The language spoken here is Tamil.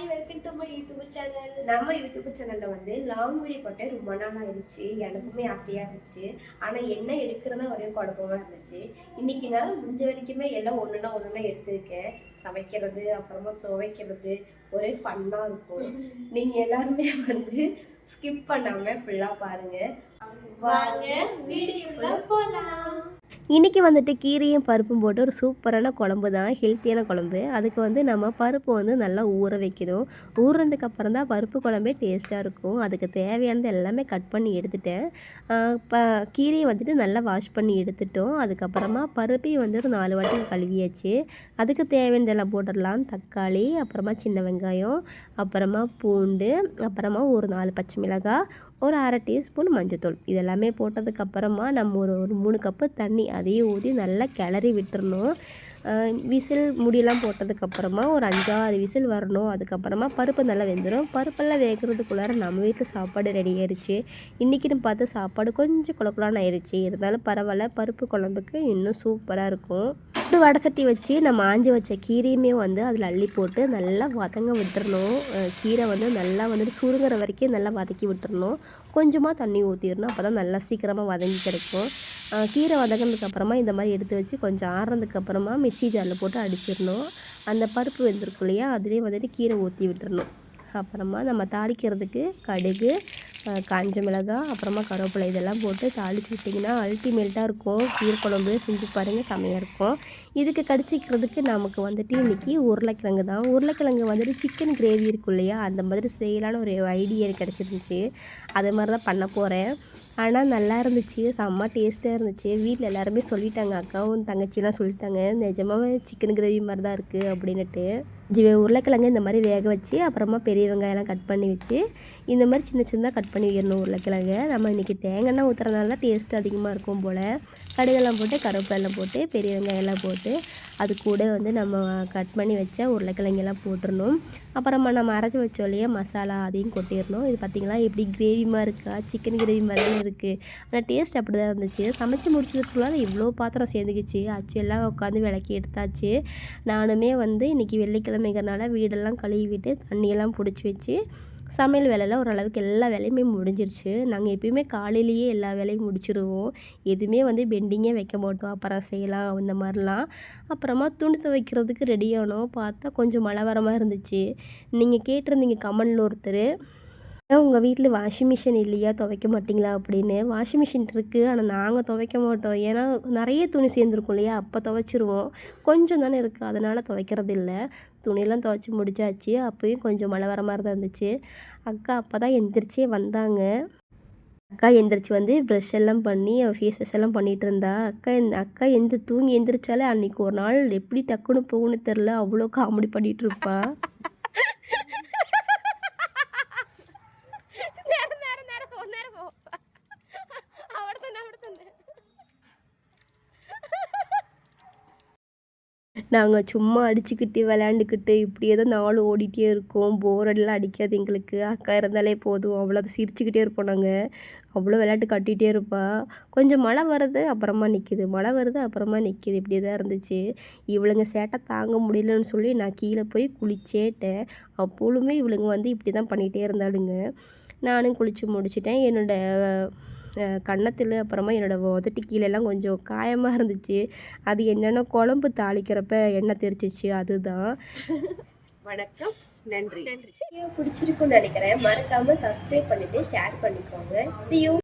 Hi welcome to my YouTube channel நம்ம யூடியூப் சேனல்ல வந்து லாங் வீடியோ போட்டு ரொம்ப நாள் ஆயிடுச்சு. எனக்குமே ஆசையா இருந்துச்சு. ஆனா என்ன எடுக்கிறதா ஒரே குழப்பமா இருந்துச்சு. இன்னைக்கு நான் முடிஞ்ச வரைக்குமே எல்லாம் ஒண்ணுனா ஒண்ணுனா எடுத்திருக்கேன். சமைக்கிறது அப்புறமா துவைக்கிறது ஒரே ஃபன்னா இருக்கும். நீங்க எல்லாருமே வந்து ஸ்கிப் பண்ணாம ஃபுல்லா பாருங்க. வாங்க வீடியோல இன்றைக்கி வந்துட்டு கீரையும் பருப்பும் போட்டு ஒரு சூப்பரான குழம்பு தான் ஹெல்த்தியான குழம்பு. அதுக்கு வந்து நம்ம பருப்பு வந்து நல்லா ஊற வைக்கணும். ஊறுனதுக்கப்புறம் தான் பருப்பு குழம்பே டேஸ்ட்டாக இருக்கும். அதுக்கு தேவையானது எல்லாமே கட் பண்ணி எடுத்துட்டேன். இப்போ கீரையை வந்துட்டு நல்லா வாஷ் பண்ணி எடுத்துட்டோம். அதுக்கப்புறமா பருப்பையும் வந்து ஒரு நாலு வாட்டி கழுவியாச்சு. அதுக்கு தேவையானதெல்லாம் போட்டுடலாம். தக்காளி அப்புறமா சின்ன வெங்காயம் அப்புறமா பூண்டு அப்புறமா ஒரு நாலு பச்சை மிளகாய் ஒரு அரை டீஸ்பூன் மஞ்சத்தூள். இதெல்லாமே போட்டதுக்கப்புறமா நம்ம ஒரு ஒரு மூணு கப்பு தண்ணி அதையும் ஊற்றி நல்லா கிளறி விட்டுறணும். விசில் முடியெல்லாம் போட்டதுக்கப்புறமா ஒரு அஞ்சாறு விசில் வரணும். அதுக்கப்புறமா பருப்பு நல்லா வெந்துடும் பருப்பெல்லாம் வேகிறதுக்குள்ளார நம்ம வீட்டில் சாப்பாடு ரெடி ஆயிடுச்சு இன்றைக்கின்னு பார்த்து சாப்பாடு கொஞ்சம் குளக்குலான்னு ஆயிடுச்சு இருந்தாலும் பரவாயில்ல. பருப்பு குழம்புக்கு இன்னும் சூப்பராக இருக்கும். ஒரு வடை சட்டி வச்சு நம்ம ஆஞ்சி வச்ச கீரையுமே வந்து அதில் அள்ளி போட்டு நல்லா வதங்க விட்டுறணும். கீரை வந்து நல்லா வந்துட்டு சுருங்குற வரைக்கும் நல்லா வதக்கி விட்டுறணும். கொஞ்சமாக தண்ணி ஊற்றிடணும் அப்போ தான் நல்லா சீக்கிரமாக வதங்கி கிடைக்கும். கீரை வதங்கினதுக்கப்புறமா இந்த மாதிரி எடுத்து வச்சு கொஞ்சம் ஆறுனதுக்கப்புறமா மிக்சி ஜாரில் போட்டு அடிச்சிடணும். அந்த பருப்பு வெந்திருக்கும் இல்லையா அதுலேயே வந்துட்டு கீரை ஊற்றி விட்டுறணும். அப்புறமா நம்ம தாளிக்கிறதுக்கு கடுகு காஞ்ச மிளகாய் அப்புறமா கருவேப்பிலை இதெல்லாம் போட்டு தாளித்து விட்டிங்கன்னா அல்டிமேட்டாக இருக்கும். கீரக்குழம்பு செஞ்சு பாருங்கள் செமையாக இருக்கும். இதுக்கு கடிச்சிக்கிறதுக்கு நமக்கு வந்துட்டு இன்றைக்கி உருளைக்கிழங்கு தான். உருளைக்கிழங்கு வந்துட்டு சிக்கன் கிரேவி இருக்கும் இல்லையா அந்த மாதிரி செய்யலான்னு ஒரு ஐடியா கிடச்சிருந்துச்சி. அதை மாதிரி தான் பண்ண போகிறேன் ஆனால் நல்லா இருந்துச்சு. செம்ம டேஸ்ட்டாக இருந்துச்சு. வீட்டில் எல்லாருமே சொல்லிட்டாங்க. அக்காவும் தங்கச்சிலாம் சொல்லிட்டாங்க. நிஜமாவே சிக்கன் கிரேவி மாதிரி தான் இருக்குது அப்படின்னுட்டு. ஜி உருளைக்கிழங்கு இந்த மாதிரி வேக வச்சு அப்புறமா பெரிய வெங்காயம்லாம் கட் பண்ணி வச்சு இந்த மாதிரி சின்ன சின்னதாக கட் பண்ணி வைக்கணும் உருளைக்கிழங்கு. நம்ம இன்றைக்கி தேங்காய் ஊற்றுறதுனால தான் டேஸ்ட் அதிகமாக இருக்கும் போல். கடுகெல்லாம் போட்டு கருவேப்பிலாம் போட்டு பெரிய வெங்காயம்லாம் போட்டு அது கூட வந்து நம்ம கட் பண்ணி வச்ச உருளைக்கிழங்கெல்லாம் போட்டுடணும் அப்புறமா நம்ம அரைச்சி வச்சோம் இல்லையா மசாலா அதையும் கொட்டிடணும். இது பார்த்திங்களா எப்படி கிரேவி மாதிரி இருக்கா சிக்கன் கிரேவி மாதிரி இருக்குது ஆனால் டேஸ்ட் அப்படி தான் இருந்துச்சு. சமைச்சு முடிச்சதுக்குள்ளார இவ்வளோ பாத்திரம் சேர்ந்துக்கிச்சு. ஆச்சு எல்லாம் உட்காந்து விளக்கி எடுத்தாச்சு. நானுமே வந்து இன்றைக்கி வெள்ளிக்கிழமைங்கிறனால வீடெல்லாம் கழுவி விட்டு தண்ணியெல்லாம் பிடிச்சி வச்சு சமையல் வேலையெல்லாம் ஓரளவுக்கு எல்லா வேலையுமே முடிஞ்சிருச்சு. நாங்கள் எப்பயுமே காலையிலேயே எல்லா வேலையும் முடிச்சிடுவோம் எதுவுமே வந்து பெண்டிங்கே வைக்க மாட்டோம். அப்புறம் செய்யலாம் அந்த மாதிரிலாம். அப்புறமா துணி துவைக்கிறதுக்கு ரெடியானோம் பார்த்தா கொஞ்சம் மழை வர மாதிரி இருந்துச்சு. நீங்கள் கேட்டிருந்தீங்க கமலில் ஒருத்தர். உங்கள் வீட்டில் வாஷிங் மிஷின் இல்லையா? துவைக்க மாட்டிங்களா? அப்படின்னு. வாஷிங் மிஷின் இருக்குது ஆனால் நாங்கள் துவைக்க மாட்டோம். ஏன்னா நிறைய துணி சேர்ந்துருக்கும் இல்லையா? அப்போ துவைச்சிருவோம். கொஞ்சம் தானே இருக்குது அதனால் துவைக்கிறது இல்லை துணியெல்லாம் துவைச்சி முடிச்சாச்சு. அப்போயும் கொஞ்சம் மழை வர மாதிரி தான் இருந்துச்சு. அக்கா அப்போ தான் எந்திரிச்சே வந்தாங்க. அக்கா எந்திரிச்சு வந்து ப்ரெஷ் எல்லாம் பண்ணி அவள் ஃபேஸஸ் எல்லாம் பண்ணிகிட்டு இருந்தா. அக்கா அக்கா எந்த தூங்கி எந்திரிச்சாலே அன்றைக்கி ஒரு நாள் எப்படி டக்குன்னு போகணுன்னு தெரில அவ்வளோ காமெடி பண்ணிகிட்டு நாங்கள் சும்மா அடிச்சுக்கிட்டு விளையாண்டுக்கிட்டு இப்படியே தான் நாள் ஓடிட்டே இருக்கோம். போர் அடிலாம் அடிக்காது எங்களுக்கு. அக்கா இருந்தாலே போதும். அவ்வளோ அதை சிரிச்சுக்கிட்டே இருப்போம் நாங்கள் அவ்வளோ விளையாட்டு கட்டிகிட்டே இருப்பா. கொஞ்சம் மழை வருது அப்புறமா நிற்கிது மழை வருது அப்புறமா நிற்கிது இப்படியே தான் இருந்துச்சு. இவளுங்க சேட்டை தாங்க முடியலன்னு சொல்லி நான் கீழே போய் குளிச்சேட்டேன். அப்பொழுதுமே இவளுங்க வந்து இப்படி தான் பண்ணிகிட்டே இருந்தாளுங்க. நானும் குளித்து முடிச்சிட்டேன். என்னோடய கன்னத்தில் அப்புறமா என்னோடய உதட்டு கீழெல்லாம் கொஞ்சம் காயமாக இருந்துச்சு. அது என்னென்ன குழம்பு தாளிக்கிறப்ப எண்ணெய் தெரிச்சிச்சு அதுதான். வணக்கம். நன்றி. நன்றி. வீடியோ பிடிச்சிருக்குன்னு நினைக்கிறேன். மறக்காமல் சப்ஸ்கிரைப் பண்ணிவிட்டு ஷேர் பண்ணிக்கோங்க. C you